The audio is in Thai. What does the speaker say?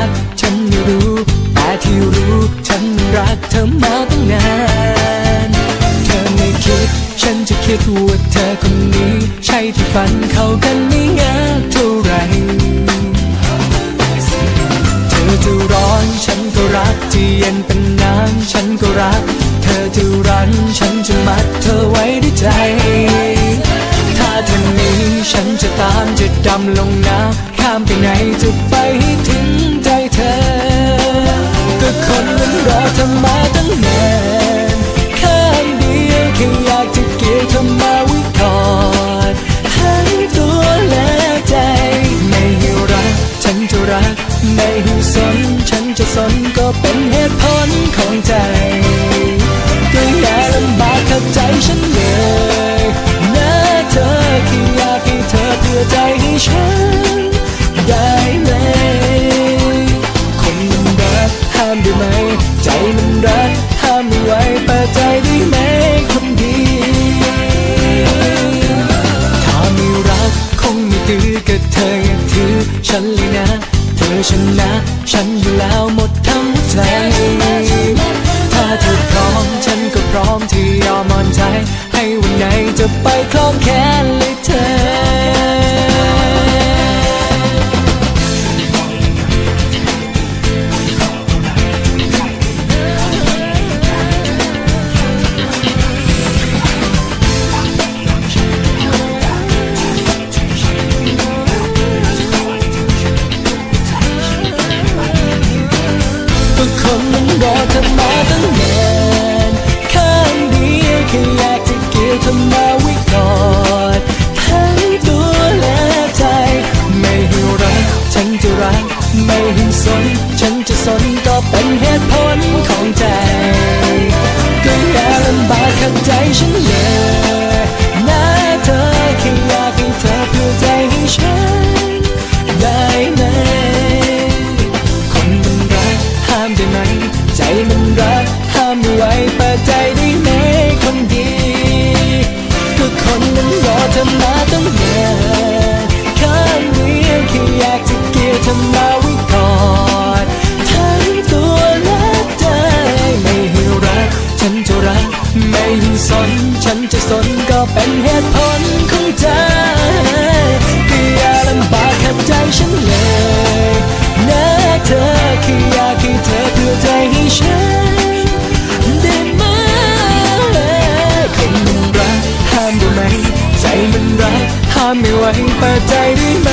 ัก ฉันไม่รู้ แต่ที่รู้ ฉันรักเธอมาตั้งนาน เธอไม่คิด ฉันจะคิดว่าเธอคนนี้ ใช่ที่ฝันเข้ากันไม่ง่ายเท่าไรเธอจะร้อน ฉันก็รักจะเย็นเป็นน้ำฉันก็รัก เธอจะรัน ฉันจะมัดเธอไว้ในใจถ้าเธอนี้ฉันจะตามจะดำลงน้ำข้ามไปไหนจะไป รัก ไม่ห้สน ฉันจะสนก็เป็นเหตุผลของใจ ก็อย่าลำบากขับใจฉันเลยนะเธอแค่อยากให้เธอเพื่อใจให้ฉัน ได้ไหม คนมันรักห้ามได้ไหม ใจมันรักห้ามไม่ไหวเปิดใจได้ไหมคนดีถ้าไม่รักคงไม่ตื้อกับเธออย่าถือฉันเลยนะ ธอชนะ ฉันอยู่แล้วหมดทั้งใจ ถ้าเธอพร้อมฉันก็พร้อมที่ยอมอ่อนใจ ให้วันไหนจะไปคล้อง ให้สน ฉันจะสนก็เป็นเหตุผลของใจ ก็อย่าลำบากขัดใจฉันเลยนะเธอแค่อยากให้เธอเพื่อใจให้ฉัน ได้ไหม คนมันรักห้ามได้ไหม ใจมันรักห้ามไม่ไหวเปิดใจได้ไหม ก็เป็นเหตุผลของใจก็อย่าลำบากขัดใจฉันเลยนะเธอแค่อยากให้เธอเพื่อใจให้ฉันได้ไหมคนมันรักห้ามได้ไหม ใจมันรักห้ามไม่ไหวเปิดใจได้ไหม